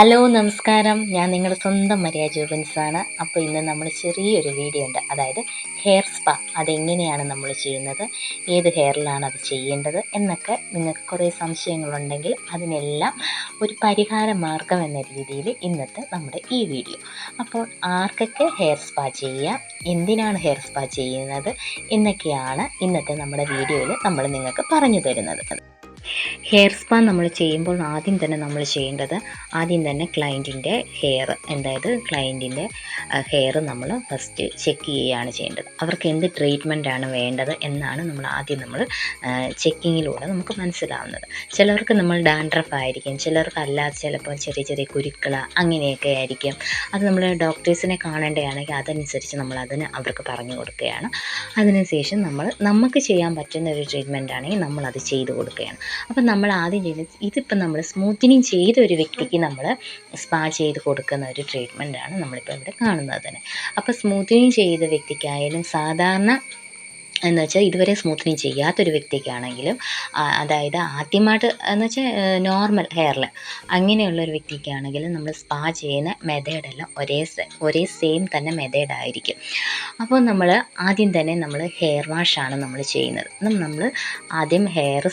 Hello നമസ്കാരം. ഞാൻ നിങ്ങളുടെ സ്വന്തം മരിയ ജോബൻസാണ് അപ്പോൾ ഇന്ന് നമ്മൾ ചെറിയൊരു വീഡിയോ ഉണ്ട്. അതായത് ഹെയർ സ്പാ. അതെങ്ങനെയാണ് നമ്മൾ ചെയ്യുന്നത്? ഏത് ഹെയറിലാണ് അത് ചെയ്യേണ്ടത്? എന്നൊക്കെ നിങ്ങൾക്ക് കുറേ സംശയങ്ങളുണ്ടെങ്കിൽ അതിനെല്ലാം ഒരു പരിഹാര മാർഗം എന്ന രീതിയിൽ ഇന്നത്തെ നമ്മുടെ ഈ വീഡിയോ. അപ്പോൾ ആർക്കൊക്കെ ഹെയർ സ്പാ ചെയ്യാം? എന്തിനാണ് ഹെയർ സ്പാ ചെയ്യുന്നത്? എന്നൊക്കെയാണ് ഇന്നത്തെ നമ്മുടെ വീഡിയോയിൽ നമ്മൾ നിങ്ങൾക്ക് പറഞ്ഞു തരുന്നത്. ഹെയർ സ്പാ നമ്മൾ ചെയ്യുമ്പോൾ ആദ്യം തന്നെ നമ്മൾ ചെയ്യേണ്ടത്. ആദ്യം തന്നെ ക്ലയന്റിന്റെ ഹെയർ അതായത് ക്ലയന്റിന്റെ ഹെയർ നമ്മൾ ഫസ്റ്റ് ചെക്ക് ചെയ്യുകയാണ് ചെയ്യേണ്ടത്. അവർക്ക് എന്ത് ട്രീറ്റ്മെന്റാണ് വേണ്ടത് എന്നാണ് നമ്മൾ ആദ്യം നമ്മൾ ചെക്കിങ്ങിലൂടെ നമുക്ക് മനസ്സിലാവുന്നത്. ചിലർക്ക് നമ്മൾ ഡാൻഡ്രഫ് ആയിരിക്കും ചിലർക്ക് അല്ലാതെ ചിലപ്പോൾ ചെറിയ ചെറിയ കുരുക്കൾ അങ്ങനെയൊക്കെ ആയിരിക്കും. അത് നമ്മൾ ഡോക്ടേഴ്സിനെ കാണേണ്ടതാണെങ്കിൽ അതനുസരിച്ച് നമ്മൾ അതിന് അവർക്ക് പറഞ്ഞു കൊടുക്കുകയാണ്. അതിനുശേഷം നമ്മൾ നമുക്ക് ചെയ്യാൻ പറ്റുന്ന ഒരു ട്രീറ്റ്മെന്റ് ആണെങ്കിൽ നമ്മൾ അത് ചെയ്ത് കൊടുക്കുകയാണ്. അപ്പം നമ്മൾ ആദ്യം ചെയ്ത് ഇതിപ്പം നമ്മൾ സ്മൂത്തനിങ് ചെയ്ത ഒരു വ്യക്തിക്ക് നമ്മൾ സ്പാ ചെയ്ത് കൊടുക്കുന്ന ഒരു ട്രീറ്റ്മെന്റാണ് നമ്മളിപ്പോൾ ഇവിടെ കാണുന്നത് തന്നെ. അപ്പോൾ സ്മൂത്തനിങ് ചെയ്ത വ്യക്തിക്കായാലും സാധാരണ എന്ന് വെച്ചാൽ ഇതുവരെ സ്മൂത്തനിങ് ചെയ്യാത്തൊരു വ്യക്തിക്കാണെങ്കിലും അതായത് ആദ്യമായിട്ട് എന്ന് വെച്ചാൽ നോർമൽ ഹെയറിൽ അങ്ങനെയുള്ള ഒരു വ്യക്തിക്കാണെങ്കിലും നമ്മൾ സ്പാ ചെയ്യുന്ന മെത്തേഡെല്ലാം ഒരേ ഒരേ സെയിം തന്നെ മെത്തേഡ് ആയിരിക്കും. അപ്പോൾ നമ്മൾ ആദ്യം തന്നെ നമ്മൾ ഹെയർ വാഷാണ് നമ്മൾ ചെയ്യുന്നത്. നമ്മൾ ആദ്യം ഹെയർ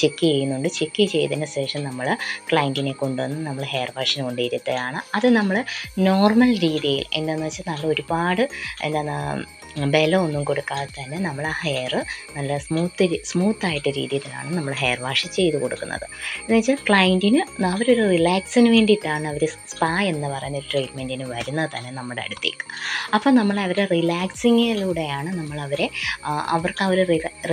ചെക്ക് ചെയ്യുന്നുണ്ട്. ചെക്ക് ചെയ്തതിന് ശേഷം നമ്മൾ ക്ലയന്റിനെ കൊണ്ടുവന്ന് നമ്മൾ ഹെയർ വാഷിന് കൊണ്ടിരുത്തുകയാണ് അത് നമ്മൾ നോർമൽ രീതിയിൽ എന്താണെന്ന് വെച്ചാൽ നല്ല ഒരുപാട് എന്താണ് ബലമൊന്നും കൊടുക്കാതെ തന്നെ നമ്മൾ ആ ഹെയർ നല്ല സ്മൂത്ത് സ്മൂത്തായിട്ട് രീതിയിലാണ് നമ്മൾ ഹെയർ വാഷ് ചെയ്ത് കൊടുക്കുന്നത്. എന്ന് വെച്ചാൽ ക്ലയന്റിന് അവരൊരു റിലാക്സിന് വേണ്ടിയിട്ടാണ് അവർ സ്പാ എന്ന് പറയുന്ന ട്രീറ്റ്മെന്റിന് വരുന്നത് തന്നെ നമ്മുടെ അടുത്തേക്ക്. അപ്പോൾ നമ്മൾ അവരെ റിലാക്സിങ്ങിലൂടെയാണ് നമ്മൾ അവരെ അവർക്ക് ആ ഒരു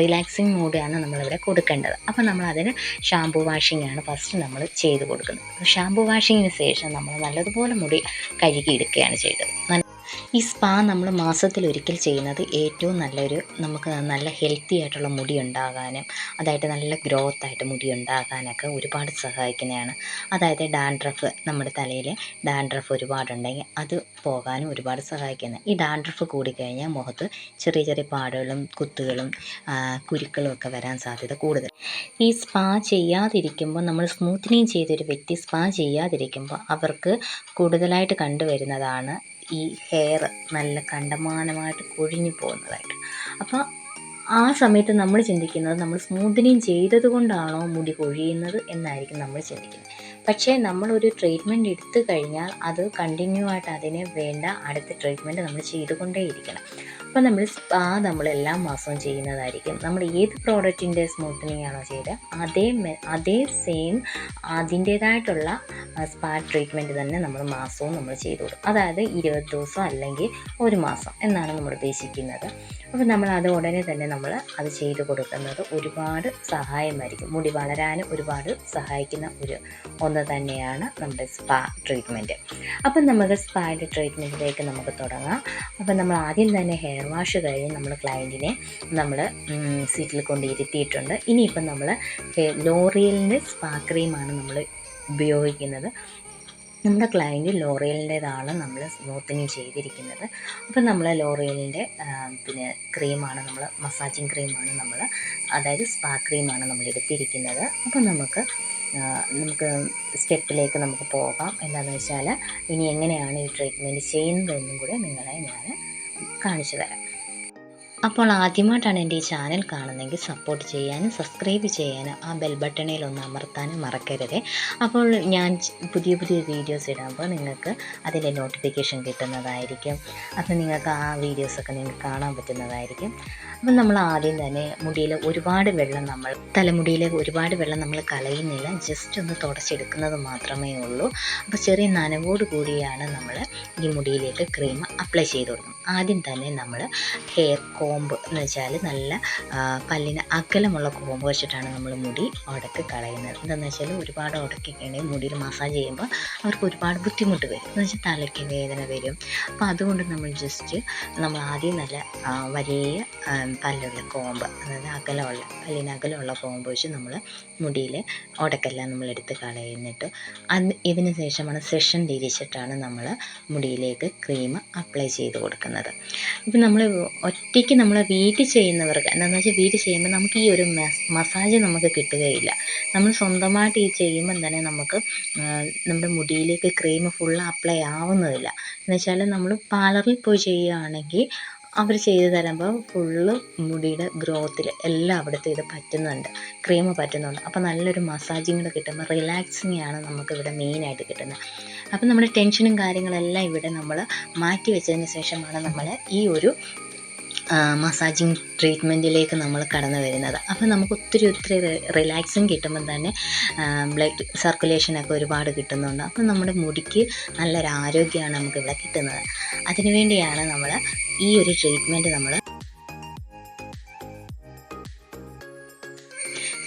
റിലാക്സിങ് മൂഡാണ് നമ്മളവരെ കൊടുക്കേണ്ടത്. അപ്പോൾ നമ്മൾ അതിന് ഷാമ്പു വാഷിംഗ് ആണ് ഫസ്റ്റ് നമ്മൾ ചെയ്ത് കൊടുക്കുന്നത്. ഷാമ്പു വാഷിങ്ങിന് ശേഷം നമ്മൾ നല്ലതുപോലെ മുടി കഴുകിയെടുക്കുകയാണ് ചെയ്തത്. ഈ സ്പാ നമ്മൾ മാസത്തിൽ ഒരിക്കൽ ചെയ്യുന്നത് ഏറ്റവും നല്ലൊരു നമുക്ക് നല്ല ഹെൽത്തി ആയിട്ടുള്ള മുടി ഉണ്ടാകാനും അതായത് നല്ല ഗ്രോത്ത് ആയിട്ട് മുടി ഉണ്ടാകാനൊക്കെ ഒരുപാട് സഹായിക്കുന്നതാണ്. അതായത് ഡാൻഡ്രഫ് നമ്മുടെ തലയിൽ ഡാൻഡ്രഫ് ഒരുപാടുണ്ടെങ്കിൽ അത് പോകാനും ഒരുപാട് സഹായിക്കുന്നത് ഈ ഡാൻഡ്രഫ് കൂടിക്കഴിഞ്ഞാൽ മുഖത്ത് ചെറിയ ചെറിയ പാടുകളും കുത്തുകളും കുരുക്കളും ഒക്കെ വരാൻ സാധ്യത കൂടുതൽ. ഈ സ്പാ ചെയ്യാതിരിക്കുമ്പോൾ നമ്മൾ സ്മൂത്തനിങ് ചെയ്തൊരു വ്യക്തി സ്പാ ചെയ്യാതിരിക്കുമ്പോൾ അവർക്ക് കൂടുതലായിട്ട് കണ്ടുവരുന്നതാണ് ഈ ഹെയർ നല്ല കണ്ടമാനമായിട്ട് കൊഴിഞ്ഞു പോകുന്നതായിട്ട്. അപ്പോൾ ആ സമയത്ത് നമ്മൾ ചിന്തിക്കുന്നത് നമ്മൾ സ്മൂത്തനിങ് ചെയ്തത് കൊണ്ടാണോ മുടി കൊഴിയുന്നത് എന്നായിരിക്കും നമ്മൾ ചിന്തിക്കുന്നത്. പക്ഷേ നമ്മളൊരു ട്രീറ്റ്മെന്റ് എടുത്തു കഴിഞ്ഞാൽ അത് കണ്ടിന്യൂ ആയിട്ട് അതിനെ വേണ്ട അടുത്ത ട്രീറ്റ്മെന്റ് നമ്മൾ ചെയ്തുകൊണ്ടേയിരിക്കണം. അപ്പോൾ നമ്മൾ സ്പാ നമ്മൾ എല്ലാ മാസവും ചെയ്യുന്നതായിരിക്കും. നമ്മൾ ഏത് പ്രോഡക്റ്റിന്റെ സ്മൂത്തനിങ് ആണോ ചെയ്തത് അതേ അതേ സെയിം അതിന്റേതായിട്ടുള്ള സ്പാ ട്രീറ്റ്മെന്റ് തന്നെ നമ്മൾ മാസവും നമ്മൾ ചെയ്തു കൊടുക്കും. അതായത് ഇരുപത് ദിവസം അല്ലെങ്കിൽ ഒരു മാസം എന്നാണ് നമ്മൾ ഉദ്ദേശിക്കുന്നത്. അപ്പോൾ നമ്മൾ അത് ഉടനെ തന്നെ നമ്മൾ അത് ചെയ്തു കൊടുക്കുന്നത് ഒരുപാട് സഹായമായിരിക്കും. മുടി വളരാൻ ഒരുപാട് സഹായിക്കുന്ന ഒരു ഒന്ന് തന്നെയാണ് നമ്മുടെ സ്പാ ട്രീറ്റ്മെന്റ് അപ്പം നമുക്ക് സ്പായുടെ ട്രീറ്റ്മെന്റിലേക്ക് നമുക്ക് തുടങ്ങാം. അപ്പം നമ്മൾ ആദ്യം തന്നെ ഹെയർ വാഷ് കഴിഞ്ഞ് നമ്മൾ ക്ലയന്റിനെ നമ്മൾ സീറ്റിൽ കൊണ്ട് ഇരുത്തിയിട്ടുണ്ട്. ഇനിയിപ്പം നമ്മൾ ലോറിയലിന്റെ സ്പാ ക്രീമാണ് നമ്മൾ ഉപയോഗിക്കുന്നത്. നമ്മുടെ ക്ലയന്റ് ലോറിയലിന്റേതാണ് നമ്മൾ സ്മൂത്തനിങ് ചെയ്തിരിക്കുന്നത്. അപ്പം നമ്മൾ ലോറിയലിന്റെ പിന്നെ ക്രീമാണ് നമ്മൾ മസാജിങ് ക്രീമാണ് നമ്മൾ അതായത് സ്പാ ക്രീമാണ് നമ്മൾ എടുത്തിരിക്കുന്നത്. അപ്പം നമുക്ക് നമുക്ക് സ്റ്റെപ്പിലേക്ക് നമുക്ക് പോകാം. എന്താണെന്ന് വെച്ചാൽ ഇനി എങ്ങനെയാണ് ഈ ട്രീറ്റ്മെന്റ് ചെയ്യുന്നതെന്നും കൂടെ നിങ്ങളെ ഞാൻ കാണിച്ചു തരാം അപ്പോൾ ആദ്യമായിട്ടാണ് എന്റെ ഈ ചാനൽ കാണുന്നതെങ്കിൽ സപ്പോർട്ട് ചെയ്യാനും സബ്സ്ക്രൈബ് ചെയ്യാനും ആ ബെൽ ബട്ടണിൽ ഒന്ന് അമർത്താനും മറക്കരുത്. അപ്പോൾ ഞാൻ പുതിയ പുതിയ വീഡിയോസ് ഇടുമ്പോൾ നിങ്ങൾക്ക് അതിലെ നോട്ടിഫിക്കേഷൻ കിട്ടുന്നതായിരിക്കും. അപ്പോൾ നിങ്ങൾക്ക് ആ വീഡിയോസൊക്കെ നിങ്ങൾക്ക് കാണാൻ പറ്റുന്നതായിരിക്കും. അപ്പം നമ്മൾ ആദ്യം തന്നെ മുടിയിൽ ഒരുപാട് വെള്ളം നമ്മൾ തലമുടിയിലെ ഒരുപാട് വെള്ളം നമ്മൾ കളയുന്നില്ല. ജസ്റ്റ് ഒന്ന് തുടച്ചെടുക്കുന്നത് മാത്രമേ ഉള്ളൂ. അപ്പോൾ ചെറിയ നനവോട് കൂടിയാണ് നമ്മൾ ഈ മുടിയിലേക്ക് ക്രീം അപ്ലൈ ചെയ്ത് കൊടുക്കുന്നത്. ആദ്യം തന്നെ നമ്മൾ ഹെയർ കോമ്പ് എന്ന് വെച്ചാൽ നല്ല പല്ലിന് അകലമുള്ള കോമ്പ് വെച്ചിട്ടാണ് നമ്മൾ മുടി ഉടക്ക് കളയുന്നത്. എന്താണെന്ന് വെച്ചാൽ ഒരുപാട് ഉടക്കിക്കഴിഞ്ഞാൽ മുടിയിൽ മസാജ് ചെയ്യുമ്പോൾ അവർക്ക് ഒരുപാട് ബുദ്ധിമുട്ട് വരും. എന്ന് വെച്ചാൽ തലയ്ക്ക് വേദന വരും. അപ്പോൾ അതുകൊണ്ട് നമ്മൾ ജസ്റ്റ് നമ്മൾ ആദ്യം നല്ല വലിയ പല്ലുള്ള കോമ്പ് അതായത് അകലമുള്ള പല്ലിന് അകലമുള്ള കോമ്പ് വെച്ച് നമ്മൾ മുടിയിൽ ഉടക്കെല്ലാം നമ്മൾ എടുത്ത് കളയുന്നിട്ട് അത് ഇതിന് ശേഷമാണ് സെഷൻ തിരിച്ചിട്ടാണ് നമ്മൾ മുടിയിലേക്ക് ക്രീം അപ്ലൈ ചെയ്ത് കൊടുക്കുന്നത്. ഇപ്പം നമ്മൾ ഒറ്റയ്ക്ക് നമ്മൾ വീട്ടിൽ ചെയ്യുന്നവർക്ക് എന്താണെന്ന് വെച്ചാൽ വീട്ടിൽ ചെയ്യുമ്പോൾ നമുക്ക് ഈ ഒരു മസാജ് നമുക്ക് കിട്ടുകയില്ല. നമ്മൾ സ്വന്തമായിട്ട് ഈ ചെയ്യുമ്പം തന്നെ നമുക്ക് നമ്മുടെ മുടിയിലേക്ക് ക്രീം ഫുൾ അപ്ലൈ ആവുന്നതില്ല. എന്നുവെച്ചാൽ നമ്മൾ പാർലറിൽ പോയി ചെയ്യുകയാണെങ്കിൽ അവർ ചെയ്ത് തരുമ്പോൾ ഫുള്ള് മുടിയുടെ ഗ്രോത്തിൽ എല്ലാം അവിടുത്തെ ഇത് പറ്റുന്നുണ്ട്. ക്രീം പറ്റുന്നുണ്ട്. അപ്പോൾ നല്ലൊരു മസാജിങ് കൂടെ കിട്ടുമ്പോൾ റിലാക്സിങ് ആണ് നമുക്ക് ഇവിടെ മെയിനായിട്ട് കിട്ടുന്നത്. അപ്പോൾ നമ്മുടെ ടെൻഷനും കാര്യങ്ങളെല്ലാം ഇവിടെ നമ്മൾ മാറ്റി വെച്ചതിന് ശേഷമാണ് നമ്മൾ ഈ ഒരു മസാജിങ് ട്രീറ്റ്മെന്റിലേക്ക് നമ്മൾ കടന്നു വരുന്നത്. അപ്പോൾ നമുക്ക് ഒത്തിരി ഒത്തിരി റിലാക്സും കിട്ടുമ്പം തന്നെ ബ്ലഡ് സർക്കുലേഷനൊക്കെ ഒരുപാട് കിട്ടുന്നുണ്ട്. അപ്പോൾ നമ്മുടെ മുടിക്ക് നല്ലൊരു ആരോഗ്യമാണ് നമുക്കിവിടെ കിട്ടുന്നത്. അതിനുവേണ്ടിയാണ് നമ്മൾ ഈ ഒരു ട്രീറ്റ്മെന്റ് നമ്മൾ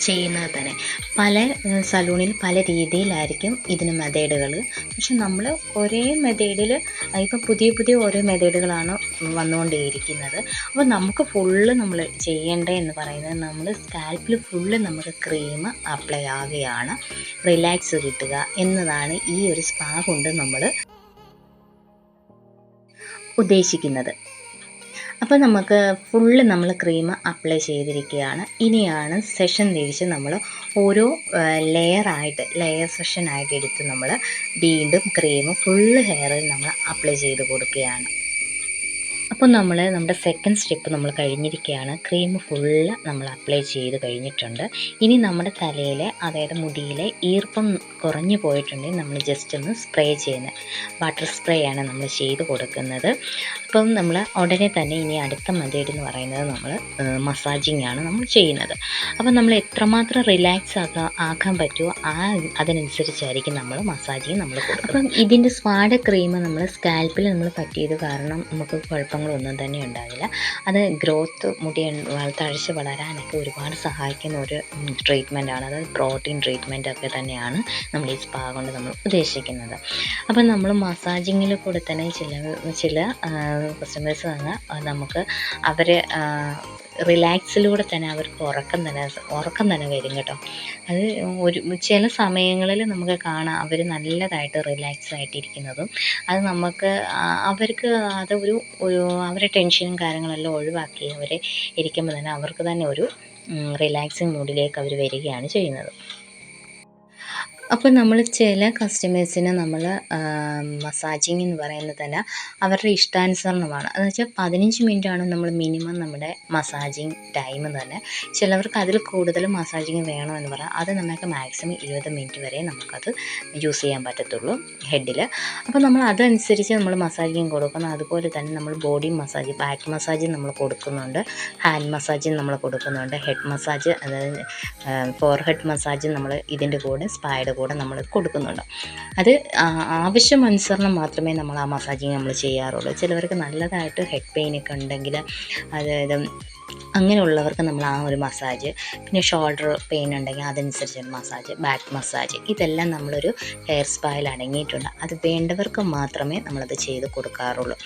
ചെയ്യുന്നത് തന്നെ. പല സലൂണിൽ പല രീതിയിലായിരിക്കും ഇതിന് മെത്തേഡുകൾ പക്ഷെ നമ്മൾ ഒരേ മെത്തേഡിൽ ഇപ്പം പുതിയ പുതിയ ഓരോ മെത്തേഡുകളാണ് വന്നുകൊണ്ടേയിരിക്കുന്നത്. അപ്പോൾ നമുക്ക് ഫുള്ള് നമ്മൾ ചെയ്യേണ്ടത് എന്ന് പറയുന്നത് നമ്മൾ സ്കാൽപ്പിൽ ഫുള്ള് നമുക്ക് ക്രീം അപ്ലൈ ആവുകയാണ്. റിലാക്സ് കിട്ടുക എന്നതാണ് ഈ ഒരു സ്പാ കൊണ്ട് നമ്മൾ ഉദ്ദേശിക്കുന്നത്. അപ്പോൾ നമുക്ക് ഫുള്ള് നമ്മൾ ക്രീം അപ്ലൈ ചെയ്തിരിക്കുകയാണ്. ഇനിയാണ് സെഷൻ തിരിച്ച് നമ്മൾ ഓരോ ലെയറായിട്ട് ലെയർ സെഷനായിട്ട് എടുത്ത് നമ്മൾ വീണ്ടും ക്രീം ഫുള്ള് ഹെയറിൽ നമ്മൾ അപ്ലൈ ചെയ്ത് കൊടുക്കുകയാണ്. അപ്പോൾ നമ്മൾ നമ്മുടെ സെക്കൻഡ് സ്റ്റെപ്പ് നമ്മൾ കഴിഞ്ഞിരിക്കുകയാണ് ക്രീം ഫുള്ള് നമ്മൾ അപ്ലൈ ചെയ്ത് കഴിഞ്ഞിട്ടുണ്ട്. ഇനി നമ്മുടെ തലയിൽ അതായത് മുടിയിലെ ഈർപ്പം കുറഞ്ഞു പോയിട്ടുണ്ടെങ്കിൽ നമ്മൾ ജസ്റ്റ് ഒന്ന് സ്പ്രേ ചെയ്യുന്നത് വാട്ടർ സ്പ്രേ ആണ് നമ്മൾ ചെയ്ത് കൊടുക്കുന്നത്. അപ്പം നമ്മൾ ഉടനെ തന്നെ ഇനി അടുത്ത മെത്തേഡ് എന്ന് പറയുന്നത് നമ്മൾ മസാജിങ് ആണ് നമ്മൾ ചെയ്യുന്നത്. അപ്പം നമ്മൾ എത്രമാത്രം റിലാക്സ് ആക്കാൻ ആക്കാൻ പറ്റുമോ ആ അതിനനുസരിച്ചായിരിക്കും നമ്മൾ മസാജിങ് നമ്മൾ കൊടുക്കുക അപ്പം ഇതിന്റെ സ്പാഡ ക്രീം നമ്മൾ സ്കാൽപ്പിൽ നമ്മൾ പറ്റിയത് കാരണം നമുക്ക് കുഴപ്പങ്ങളൊന്നും തന്നെ ഉണ്ടാകില്ല അത് ഗ്രോത്ത് മുടി തഴച്ച് വളരാനൊക്കെ ഒരുപാട് സഹായിക്കുന്ന ഒരു ട്രീറ്റ്മെന്റ് അതായത് അത് പ്രോട്ടീൻ ട്രീറ്റ്മെന്റ് ഒക്കെ തന്നെയാണ് നമ്മൾ ഈ സ്പാ കൊണ്ട് നമ്മൾ ഉദ്ദേശിക്കുന്നത്. അപ്പം നമ്മൾ മസാജിങ്ങിൽ കൂടെ തന്നെ ചില ചില കസ്റ്റമേഴ്സ് തന്നെ നമുക്ക് അവർ റിലാക്സിലൂടെ തന്നെ അവർക്ക് ഉറക്കം തന്നെ ഉറക്കം തന്നെ വരും കേട്ടോ. അത് ഒരു ചില സമയങ്ങളിൽ നമുക്ക് കാണാം അവർ നല്ലതായിട്ട് റിലാക്സ് ആയിട്ടിരിക്കുന്നതും. അത് നമുക്ക് അവർക്ക് അതൊരു ഒരു അവരുടെ ടെൻഷനും കാര്യങ്ങളെല്ലാം ഒഴിവാക്കി അവരെ ഇരിക്കുമ്പോൾ തന്നെ അവർക്ക് തന്നെ ഒരു റിലാക്സിങ് മൂഡിലേക്ക് അവർ വരികയാണ് ചെയ്യുന്നത്. അപ്പോൾ നമ്മൾ ചില കസ്റ്റമേഴ്സിന് നമ്മൾ മസാജിങ് എന്ന് പറയുന്നത് തന്നെ അവരുടെ ഇഷ്ടാനുസരണമാണ്. എന്ന് വെച്ചാൽ പതിനഞ്ച് മിനിറ്റാണ് നമ്മൾ മിനിമം നമ്മുടെ മസാജിങ് ടൈം എന്ന് തന്നെ ചിലവർക്ക് അതിൽ കൂടുതൽ മസാജിങ് വേണമെന്ന് പറയാം. അത് നമുക്ക് മാക്സിമം ഇരുപത് മിനിറ്റ് വരെ നമുക്കത് യൂസ് ചെയ്യാൻ പറ്റത്തുള്ളൂ ഹെഡിൽ അപ്പോൾ നമ്മൾ അതനുസരിച്ച് നമ്മൾ മസാജിങ് കൊടുക്കണം അതുപോലെ തന്നെ നമ്മൾ ബോഡി മസാജ് ബാക്ക് മസാജ് നമ്മൾ കൊടുക്കുന്നുണ്ട്. ഹാൻഡ് മസാജ് നമ്മൾ കൊടുക്കുന്നുണ്ട്. ഹെഡ് മസാജ് അതായത് ഫോർ ഹെഡ് മസാജ് നമ്മൾ ഇതിന്റെ കൂടെ സ്പായുടെ കൂടെ നമ്മൾ കൊടുക്കുന്നുണ്ട്. അത് ആവശ്യമനുസരണം മാത്രമേ നമ്മൾ ആ മസാജിങ് നമ്മൾ ചെയ്യാറുള്ളൂ. ചിലവർക്ക് നല്ലതായിട്ട് ഹെഡ് പെയിനൊക്കെ ഉണ്ടെങ്കിൽ അതായത് അങ്ങനെയുള്ളവർക്ക് നമ്മൾ ആ ഒരു മസാജ് പിന്നെ ഷോൾഡർ പെയിൻ ഉണ്ടെങ്കിൽ അതനുസരിച്ച് മസാജ് ബാക്ക് മസാജ് ഇതെല്ലാം നമ്മളൊരു ഹെയർ സ്പായിൽ അടങ്ങിയിട്ടുണ്ട്. അത് വേണ്ടവർക്ക് മാത്രമേ നമ്മളത് ചെയ്ത് കൊടുക്കാറുള്ളൂ.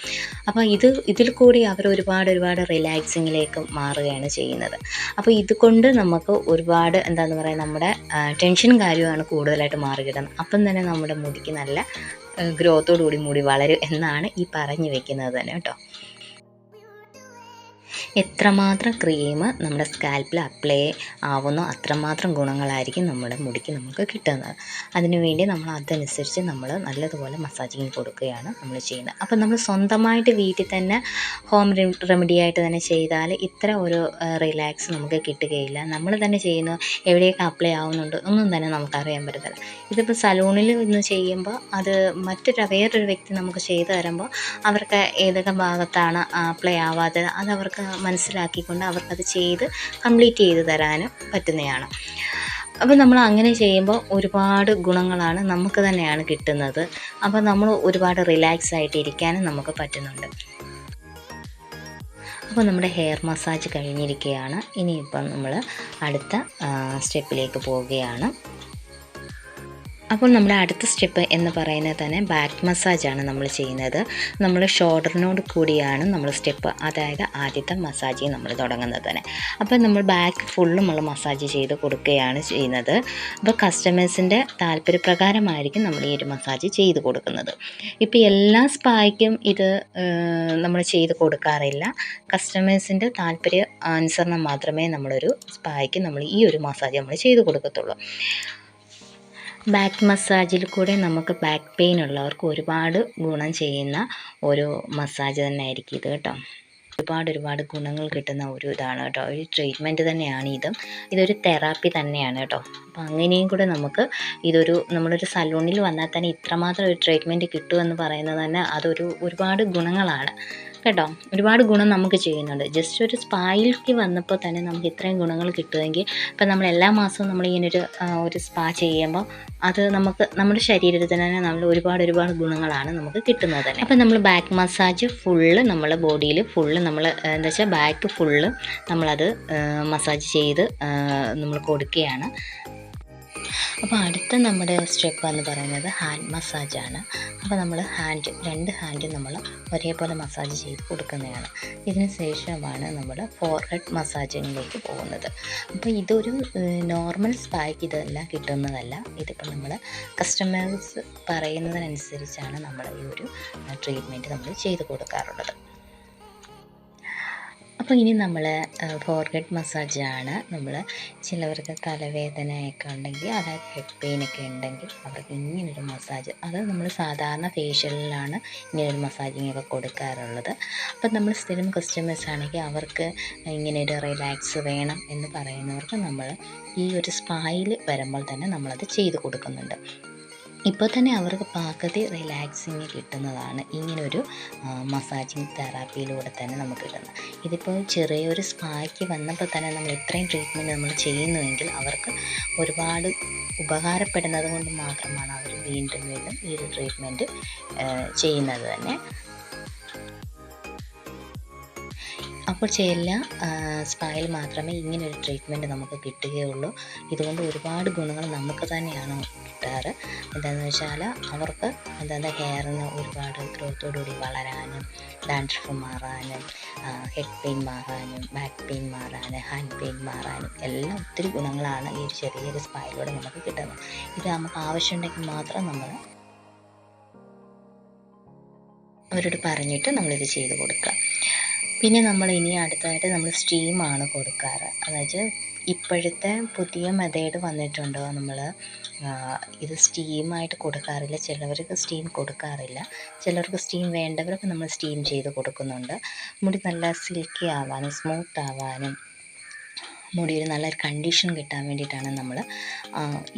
അപ്പോൾ ഇത് ഇതിൽ കൂടി അവർ ഒരുപാട് ഒരുപാട് റിലാക്സിങ്ങിലേക്ക് മാറുകയാണ് ചെയ്യുന്നത്. അപ്പോൾ ഇതുകൊണ്ട് നമുക്ക് ഒരുപാട് എന്താണെന്ന് പറയുക നമ്മുടെ ടെൻഷൻ കാര്യമാണ് കൂടുതലായിട്ട് മാറി കിട്ടുന്നത് അപ്പം തന്നെ നമ്മുടെ മുടിക്ക് നല്ല ഗ്രോത്തോടുകൂടി മുടി വളരും എന്നാണ് ഈ പറഞ്ഞു വെക്കുന്നത് തന്നെ കേട്ടോ. എത്രമാത്രം ക്രീം നമ്മുടെ സ്കാൽപ്പിൽ അപ്ലൈ ആവുന്നോ അത്രമാത്രം ഗുണങ്ങളായിരിക്കും നമ്മുടെ മുടിക്ക് നമുക്ക് കിട്ടുന്നത്. അതിനുവേണ്ടി നമ്മൾ അതനുസരിച്ച് നമ്മൾ നല്ലതുപോലെ മസാജിങ് കൊടുക്കുകയാണ് നമ്മൾ ചെയ്യുന്നത്. അപ്പം നമ്മൾ സ്വന്തമായിട്ട് വീട്ടിൽ തന്നെ ഹോം റെമഡി ആയിട്ട് തന്നെ ചെയ്താൽ ഇത്ര ഒരു റിലാക്സ് നമുക്ക് കിട്ടുകയില്ല. നമ്മൾ തന്നെ ചെയ്യുന്നു എവിടെയൊക്കെ അപ്ലൈ ആവുന്നുണ്ട് ഒന്നും തന്നെ നമുക്കറിയാൻ പറ്റത്തില്ല. ഇതിപ്പോൾ സലൂണിൽ ഇന്ന് ചെയ്യുമ്പോൾ അത് മറ്റൊരു വേറൊരു വ്യക്തി നമുക്ക് ചെയ്തു തരുമ്പോൾ അവർക്ക് ഏതൊക്കെ ഭാഗത്താണ് അപ്ലൈ ആവാത്തത് അത് അവർക്ക് മനസ്സിലാക്കിക്കൊണ്ട് അവർക്കത് ചെയ്ത് കംപ്ലീറ്റ് ചെയ്ത് തരാനും പറ്റുന്നതാണ്. അപ്പോൾ നമ്മൾ അങ്ങനെ ചെയ്യുമ്പോൾ ഒരുപാട് ഗുണങ്ങളാണ് നമുക്ക് തന്നെയാണ് കിട്ടുന്നത്. അപ്പോൾ നമ്മൾ ഒരുപാട് റിലാക്സ് ആയിട്ട് ഇരിക്കാനും നമുക്ക് പറ്റുന്നുണ്ട്. അപ്പോൾ നമ്മുടെ ഹെയർ മസാജ് കഴിഞ്ഞിരിക്കുകയാണ്. ഇനിയിപ്പം നമ്മൾ അടുത്ത സ്റ്റെപ്പിലേക്ക് പോവുകയാണ്. അപ്പോൾ നമ്മുടെ അടുത്ത സ്റ്റെപ്പ് എന്ന് പറയുന്നത് തന്നെ ബാക്ക് മസാജാണ് നമ്മൾ ചെയ്യുന്നത്. നമ്മൾ ഷോൾഡറിനോട് കൂടിയാണ് നമ്മൾ സ്റ്റെപ്പ് അതായത് ആദ്യത്തെ മസാജ് നമ്മൾ തുടങ്ങുന്നത് തന്നെ. അപ്പോൾ നമ്മൾ ബാക്ക് ഫുള്ളും നമ്മൾ മസാജ് ചെയ്ത് കൊടുക്കുകയാണ് ചെയ്യുന്നത്. അപ്പോൾ കസ്റ്റമേഴ്സിന്റെ താല്പര്യപ്രകാരമായിരിക്കും നമ്മൾ ഈ ഒരു മസാജ് ചെയ്ത് കൊടുക്കുന്നത്. ഇപ്പോൾ എല്ലാ സ്പായ്ക്കും ഇത് നമ്മൾ ചെയ്ത് കൊടുക്കാറില്ല. കസ്റ്റമേഴ്സിന്റെ താല്പര്യ അനുസരണം മാത്രമേ നമ്മളൊരു സ്പായ്ക്ക് നമ്മൾ ഈ ഒരു മസാജ് നമ്മൾ ചെയ്ത് കൊടുക്കത്തുള്ളൂ. ബാക്ക് മസാജിൽ കൂടെ നമുക്ക് ബാക്ക് പെയിൻ ഉള്ളവർക്ക് ഒരുപാട് ഗുണം ചെയ്യുന്ന ഒരു മസാജ് തന്നെ ആയിരിക്കും ഇത് കേട്ടോ. ഒരുപാട് ഒരുപാട് ഗുണങ്ങൾ കിട്ടുന്ന ഒരു ഇതാണ് കേട്ടോ. ഒരു ട്രീറ്റ്മെന്റ് തന്നെയാണ് ഇതും. ഇതൊരു തെറാപ്പി തന്നെയാണ് കേട്ടോ. അപ്പോൾ അങ്ങനെയും കൂടെ നമുക്ക് ഇതൊരു നമ്മളൊരു സലൂണിൽ വന്നാൽ തന്നെ ഇത്രമാത്രം ഒരു ട്രീറ്റ്മെന്റ് കിട്ടുമെന്ന് പറയുന്നത് തന്നെ അതൊരു ഒരുപാട് ഗുണങ്ങളാണ്. കേട്ടോ? ഒരുപാട് ഗുണം നമുക്ക് ചെയ്യുന്നുണ്ട്. ജസ്റ്റ് ഒരു സ്പായിലേക്ക് വന്നപ്പോൾ തന്നെ നമുക്ക് ഇത്രയും ഗുണങ്ങൾ കിട്ടുമെങ്കിൽ ഇപ്പം നമ്മൾ എല്ലാ മാസവും നമ്മൾ ഇങ്ങനൊരു ഒരു സ്പാ ചെയ്യുമ്പോൾ അത് നമുക്ക് നമ്മുടെ ശരീരത്തിന് തന്നെ നമ്മൾ ഒരുപാട് ഒരുപാട് ഗുണങ്ങളാണ് നമുക്ക് കിട്ടുന്നത് തന്നെ. അപ്പം നമ്മൾ ബാക്ക് മസാജ് ഫുള്ള് നമ്മളെ ബോഡിയിൽ ഫുള്ള് നമ്മൾ എന്താ വെച്ചാൽ ബാക്ക് ഫുള്ള് നമ്മളത് മസാജ് ചെയ്ത് നമ്മൾ കൊടുക്കുകയാണ്. അപ്പോൾ അടുത്ത നമ്മുടെ സ്റ്റെപ്പ് എന്ന് പറയുന്നത് ഹാൻഡ് മസാജാണ് അപ്പോൾ നമ്മൾ ഹാൻഡ് രണ്ട് ഹാൻഡ് നമ്മൾ ഒരേപോലെ മസാജ് ചെയ്ത് കൊടുക്കുന്നതാണ്. ഇതിന് ശേഷമാണ് നമ്മൾ ഫോർഹെഡ് മസാജിങ്ങിലേക്ക് പോകുന്നത്. അപ്പോൾ ഇതൊരു നോർമൽ സ്പായ്ക്ക് ഇതെല്ലാം കിട്ടുന്നതല്ല. ഇതിപ്പോൾ നമ്മൾ കസ്റ്റമേഴ്സ് പറയുന്നതിനനുസരിച്ചാണ് നമ്മൾ ഈ ഒരു ട്രീറ്റ്മെന്റ് നമ്മൾ ചെയ്ത് കൊടുക്കാറുള്ളത്. അപ്പോൾ ഇനി നമ്മൾ ഫോർഗഡ് മസാജാണ് നമ്മൾ ചിലവർക്ക് തലവേദനയൊക്കെ ഉണ്ടെങ്കിൽ അതായത് ഹെഡ് പെയിനൊക്കെ ഉണ്ടെങ്കിൽ അവർക്ക് ഇങ്ങനൊരു മസാജ് അത് നമ്മൾ സാധാരണ ഫേഷ്യലിലാണ് ഇങ്ങനൊരു മസാജിങ് ഒക്കെ കൊടുക്കാറുള്ളത്. അപ്പം നമ്മൾ സ്ഥിരം കസ്റ്റമേഴ്സ് ആണെങ്കിൽ അവർക്ക് ഇങ്ങനൊരു റിലാക്സ് വേണം എന്ന് പറയുന്നവർക്ക് നമ്മൾ ഈ ഒരു സ്പായിൽ വരുമ്പോൾ തന്നെ നമ്മളത് ചെയ്ത് കൊടുക്കുന്നുണ്ട്. ഇപ്പോൾ തന്നെ അവർക്ക് പകുതി റിലാക്സിങ് കിട്ടുന്നതാണ്. ഇങ്ങനൊരു മസാജിങ് തെറാപ്പിയിലൂടെ തന്നെ നമുക്ക് കിട്ടുന്നത്. ഇതിപ്പോൾ ചെറിയൊരു സ്പായ്ക്ക് വന്നപ്പോൾ തന്നെ നമ്മൾ ഇത്രയും ട്രീറ്റ്മെന്റ് നമ്മൾ ചെയ്യുന്നുവെങ്കിൽ അവർക്ക് ഒരുപാട് ഉപകാരപ്പെടുന്നത് കൊണ്ട് മാത്രമാണ് അവർ വീണ്ടും വീണ്ടും ഈ ഒരു ട്രീറ്റ്മെന്റ് ചെയ്യുന്നത് തന്നെ. അപ്പോൾ ചില സ്പൈൽ മാത്രമേ ഇങ്ങനെ ഒരു ട്രീറ്റ്മെന്റ് നമുക്ക് കിട്ടുകയുള്ളൂ. ഇതുകൊണ്ട് ഒരുപാട് ഗുണങ്ങൾ നമുക്ക് തന്നെയാണ് കിട്ടാറ്. എന്താണെന്ന് വെച്ചാൽ അവർക്ക് എന്താ ഹെയറിന് ഒരുപാട് ഗ്രോത്തോടുകൂടി വളരാനും ഡാൻഡ്രഫ് മാറാനും ഹെഡ് പെയിൻ മാറാനും ബാക്ക് പെയിൻ മാറാനും ഹാൻഡ് പെയിൻ മാറാനും എല്ലാം ഒത്തിരി ഗുണങ്ങളാണ് ഈ ഒരു ചെറിയൊരു സ്പായിലൂടെ നമുക്ക് കിട്ടുന്നത്. ഇത് നമുക്ക് ആവശ്യമുണ്ടെങ്കിൽ മാത്രം നമ്മൾ അവരോട് പറഞ്ഞിട്ട് നമ്മളിത് ചെയ്ത് കൊടുക്കുക. പിന്നെ നമ്മൾ ഇനി അടുത്തതായിട്ട് നമ്മൾ സ്റ്റീമാണ് കൊടുക്കാറ്. അതായത് ഇപ്പോഴത്തെ പുതിയ മെത്തേഡ് വന്നിട്ടുണ്ടോ നമ്മൾ ഇത് സ്റ്റീമായിട്ട് കൊടുക്കാറില്ല. ചിലവർക്ക് സ്റ്റീം കൊടുക്കാറില്ല. ചിലർക്ക് സ്റ്റീം വേണ്ടവർക്ക് നമ്മൾ സ്റ്റീം ചെയ്ത് കൊടുക്കുന്നുണ്ട്. മുടി നല്ല സിൽക്കി ആവാനും സ്മൂത്ത് ആവാനും മുടി ഒരു നല്ലൊരു കണ്ടീഷൻ കിട്ടാൻ വേണ്ടിയിട്ടാണ് നമ്മൾ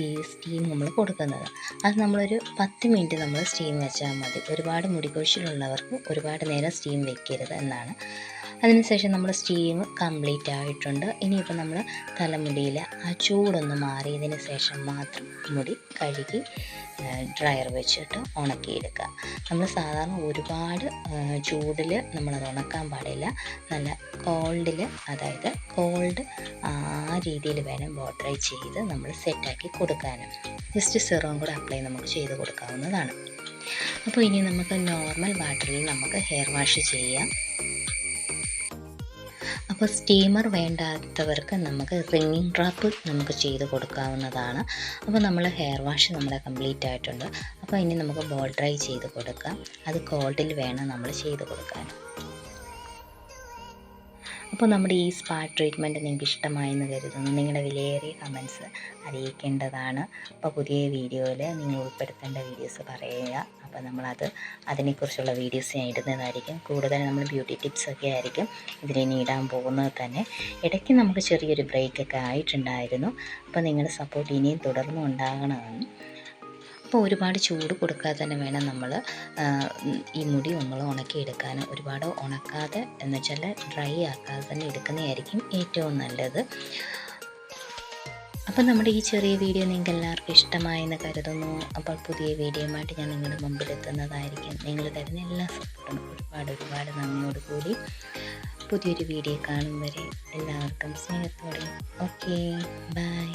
ഈ സ്റ്റീം നമ്മൾ കൊടുക്കുന്നത്. അത് നമ്മളൊരു പത്ത് മിനിറ്റ് നമ്മൾ സ്റ്റീം വെച്ചാൽ മതി. ഒരുപാട് മുടി കൊഴിച്ചിലുള്ളവർക്ക് ഒരുപാട് നേരം സ്റ്റീം വെക്കരുത് എന്നാണ് അതിനുശേഷം നമ്മൾ സ്റ്റീം കംപ്ലീറ്റ് ആയിട്ടുണ്ട്. ഇനിയിപ്പോൾ നമ്മൾ തലമുടിയിൽ ആ ചൂടൊന്ന് മാറിയതിന് ശേഷം മാത്രം മുടി കഴുകി ഡ്രയർ വെച്ചിട്ട് ഉണക്കിയെടുക്കുക. നമ്മൾ സാധാരണ ഒരുപാട് ചൂടിൽ നമ്മളത് ഉണക്കാൻ പാടില്ല. നല്ല കോൾഡിൽ അതായത് കോൾഡ് ആ രീതിയിൽ വേണം ബോട്ടറൈ ചെയ്ത് നമ്മൾ സെറ്റാക്കി കൊടുക്കാനും. ജസ്റ്റ് സിറോം കൂടെ അപ്ലൈ നമുക്ക് ചെയ്ത് കൊടുക്കാവുന്നതാണ്. അപ്പോൾ ഇനി നമുക്ക് നോർമൽ വാട്ടറിൽ നമുക്ക് ഹെയർ വാഷ് ചെയ്യാം. അപ്പോൾ സ്റ്റീമർ വേണ്ടാത്തവർക്ക് നമുക്ക് റിങ്ങിങ് ഡ്രാപ്പ് നമുക്ക് ചെയ്ത് കൊടുക്കാവുന്നതാണ്. അപ്പോൾ നമ്മൾ ഹെയർ വാഷ് നമ്മുടെ കംപ്ലീറ്റ് ആയിട്ടുണ്ട്. അപ്പോൾ ഇനി നമുക്ക് ബോൾ ഡ്രൈ ചെയ്ത് കൊടുക്കാം. അത് കോൾഡിൽ വേണം നമ്മൾ ചെയ്ത് കൊടുക്കാൻ. അപ്പോൾ നമ്മുടെ ഈ സ്പാ ട്രീറ്റ്മെന്റ് നിങ്ങൾക്ക് ഇഷ്ടമായെന്ന് കരുതുന്നു. നിങ്ങളുടെ വിലയേറിയ കമൻസ് അറിയിക്കേണ്ടതാണ്. അപ്പോൾ പുതിയ വീഡിയോയിൽ നിങ്ങൾ ഉൾപ്പെടുത്തേണ്ട വീഡിയോസ് പറയുക. അപ്പോൾ നമ്മളത് അതിനെക്കുറിച്ചുള്ള വീഡിയോസ് ഞാൻ ഇടുന്നതായിരിക്കും. കൂടുതൽ നമ്മൾ ബ്യൂട്ടി ടിപ്സ് ഒക്കെ ആയിരിക്കും ഇതിലിനി ഇടാൻ പോകുന്നത് തന്നെ. ഇടയ്ക്ക് നമുക്ക് ചെറിയൊരു ബ്രേക്കൊക്കെ ആയിട്ടുണ്ടായിരുന്നു. അപ്പോൾ നിങ്ങളുടെ സപ്പോർട്ട് ഇനിയും തുടർന്നും ഉണ്ടാകണമെന്ന് അപ്പോൾ ഒരുപാട് ചൂട് കൊടുക്കാതെ തന്നെ വേണം നമ്മൾ ഈ മുടി നമ്മൾ ഉണക്കിയെടുക്കാൻ ഒരുപാട് ഉണക്കാതെ എന്ന് വെച്ചാൽ ഡ്രൈ ആക്കാതെ തന്നെ എടുക്കുന്നതായിരിക്കും ഏറ്റവും നല്ലത്. അപ്പം നമ്മുടെ ഈ ചെറിയ വീഡിയോ നിങ്ങൾക്ക് എല്ലാവർക്കും ഇഷ്ടമായെന്ന് കരുതുന്നു. അപ്പോൾ പുതിയ വീഡിയോയുമായിട്ട് ഞാൻ നിങ്ങളുടെ മുമ്പിൽ എത്തുന്നതായിരിക്കും. നിങ്ങൾ തരുന്ന എല്ലാ സപ്പോർട്ടും ഒരുപാട് ഒരുപാട് നന്ദിയോട് കൂടി. പുതിയൊരു വീഡിയോ കാണും വരെ എല്ലാവർക്കും സ്നേഹത്തോടെ. Okay bye.